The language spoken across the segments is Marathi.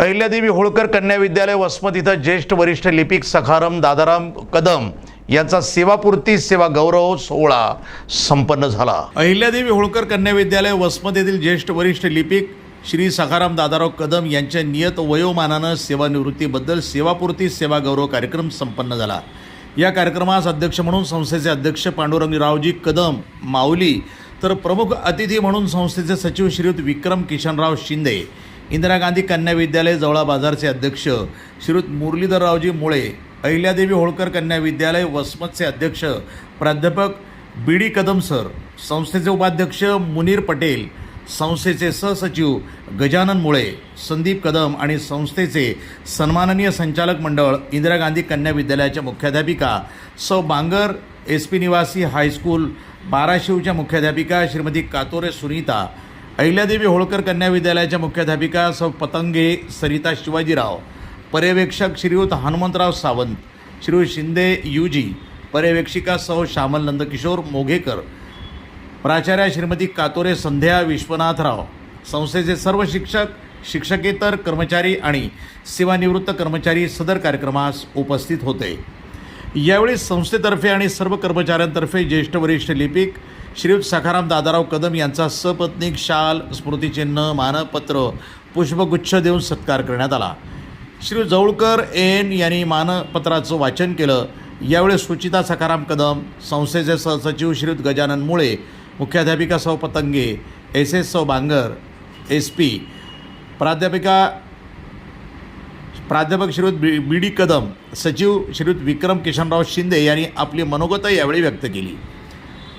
अहिल्यादेवी होळकर कन्या विद्यालय वसमत इथं ज्येष्ठ वरिष्ठ लिपिक सखाराम दादाराम कदम यांचा सेवापूर्ती सेवा गौरव सोहळा संपन्न झाला. अहिल्यादेवी होळकर कन्या विद्यालय वसमत येथील ज्येष्ठ वरिष्ठ लिपिक श्री सखाराम दादाराव कदम यांच्या नियत वयोमानानं सेवानिवृत्तीबद्दल सेवापूर्ती सेवा गौरव कार्यक्रम संपन्न झाला. या कार्यक्रमास अध्यक्ष म्हणून संस्थेचे अध्यक्ष पांडुरंगरावजी कदम माऊली तर प्रमुख अतिथी म्हणून संस्थेचे सचिव श्रीयुत विक्रम किशनराव शिंदे इंदिरा गांधी कन्या विद्यालय जवळा बाजारचे अध्यक्ष श्रीयुत मुरलीधररावजी मुळे अहिल्यादेवी होळकर कन्या विद्यालय वसमतचे अध्यक्ष प्राध्यापक बी डी कदम सर संस्थेचे उपाध्यक्ष मुनीर पटेल संस्थेचे सहसचिव गजानन मुळे संदीप कदम आणि संस्थेचे सन्माननीय संचालक मंडळ इंदिरा गांधी कन्या विद्यालयाच्या मुख्याध्यापिका सौ बांगर एस पी निवासी हायस्कूल बाराशिवच्या मुख्याध्यापिका श्रीमती कातोरे सुनीता अहिल्यादेवी होळकर कन्या विद्यालयाच्या मुख्याध्यापिका सौ पतंगे सरिता शिवाजीराव पर्यवेक्षक श्रीयुत हनुमंतराव सावंत श्रीयुत शिंदे युजी पर्यवेक्षिका सौ श्यामल नंदकिशोर मोघेकर प्राचार्या श्रीमती कातोरे संध्या विश्वनाथराव संस्थेचे सर्व शिक्षक शिक्षकेतर कर्मचारी आणि सेवानिवृत्त कर्मचारी सदर कार्यक्रमास उपस्थित होते. यावेळी संस्थेतर्फे आणि सर्व कर्मचाऱ्यांतर्फे ज्येष्ठ वरिष्ठ लिपिक श्रीयुत सखाराम दादाराव कदम यांचा सपत्नीक शाल स्मृतिचिन्ह मानपत्र पुष्पगुच्छ देऊन सत्कार करण्यात आला. श्री जवळकर एन यांनी मानपत्राचं वाचन केलं. यावेळी सुचिता सखाराम कदम संस्थेचे सहसचिव श्रीयुत गजानन मुळे मुख्याध्यापिका सौ पतंगे एस एस सौ बांगर एस पी प्राध्यापिका प्राध्यापक श्रीयुत बी बी डी कदम सचिव श्रीयुत विक्रम किशनराव शिंदे यांनी आपली मनोगत यावेळी व्यक्त केली.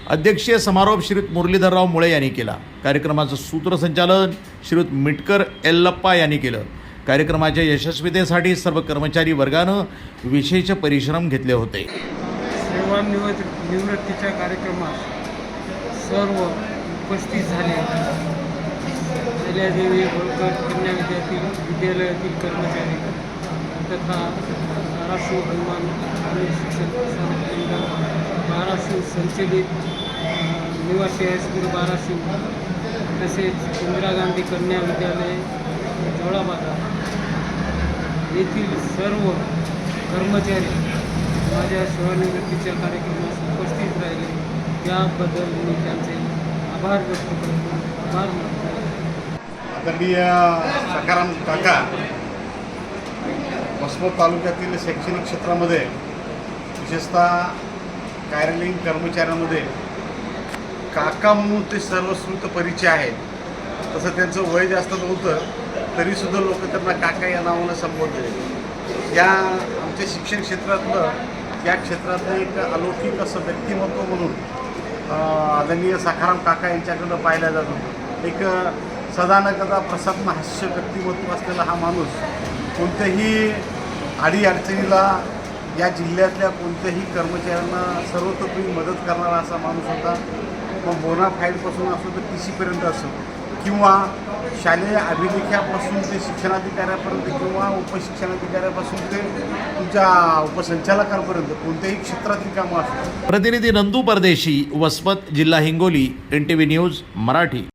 अध्यक्षीय समारोप श्रीयुत मुरलीधरराव मुळे यांनी केला. कार्यक्रमाचं सूत्रसंचालन श्रीयुत मिटकर एल्लप्पा यांनी केलं. कार्यक्रमाच्या यशस्वीतेसाठी सर्व कर्मचारी वर्गानं विशेष परिश्रम घेतले होते. सेवानिवृत्त निवृत्तीच्या कार्यक्रमात सर्व उपस्थित झाले. अहिल्यादेवी होळकर कन्या विद्यापीठ विद्यालयातील कर्मचारी तथा धाराशिव हनुमान आणि शिक्षण प्रसारक केंद्र संचलित निवासी हायस्कूल बाराशिव तसेच इंदिरा गांधी कन्या विद्यालय जोळाबाजार येथील सर्व कर्मचारी माझ्या सेवानिवृत्तीच्या कार्यक्रमास उपस्थित राहिले. त्याबद्दल मी त्यांचे आभार व्यक्त करतो. आभार मानतो. आदरणीय सकाराम काका वसमत तालुक्यातील शैक्षणिक क्षेत्रामध्ये विशेषतः कार्यालयीन कर्मचाऱ्यांमध्ये काका म्हणून ते सर्वश्रुत परिचय आहेत तसं त्यांचं वय जास्त नव्हतं तरीसुद्धा लोक त्यांना काका या नावानं संबोधले. या आमच्या शिक्षण क्षेत्रातलं या क्षेत्रातलं एक अलौकिक असं व्यक्तिमत्व म्हणून आदरणीय सखाराम काका यांच्याकडं पाहिलं जातो. एक सदानकदा कदा प्रसन्न हास्य व्यक्तिमत्व असलेला हा माणूस कोणत्याही अडीअडचणीला या जिल्ह्यातल्या कोणत्याही कर्मचाऱ्यांना सर्वतोपरी मदत करणारा असा माणूस होता. मग बोना फाईलपासून असो तर टी सीपर्यंत असो किंवा शालेय अभिलेख्यापासून ते शिक्षणाधिकाऱ्यापर्यंत किंवा उपशिक्षणाधिकाऱ्यापासून ते तुमच्या उपसंचालकांपर्यंत कोणत्याही क्षेत्रातील कामं असो. प्रतिनिधी नंदू परदेशी वसमत जिल्हा Hingoli N T V news Marathi.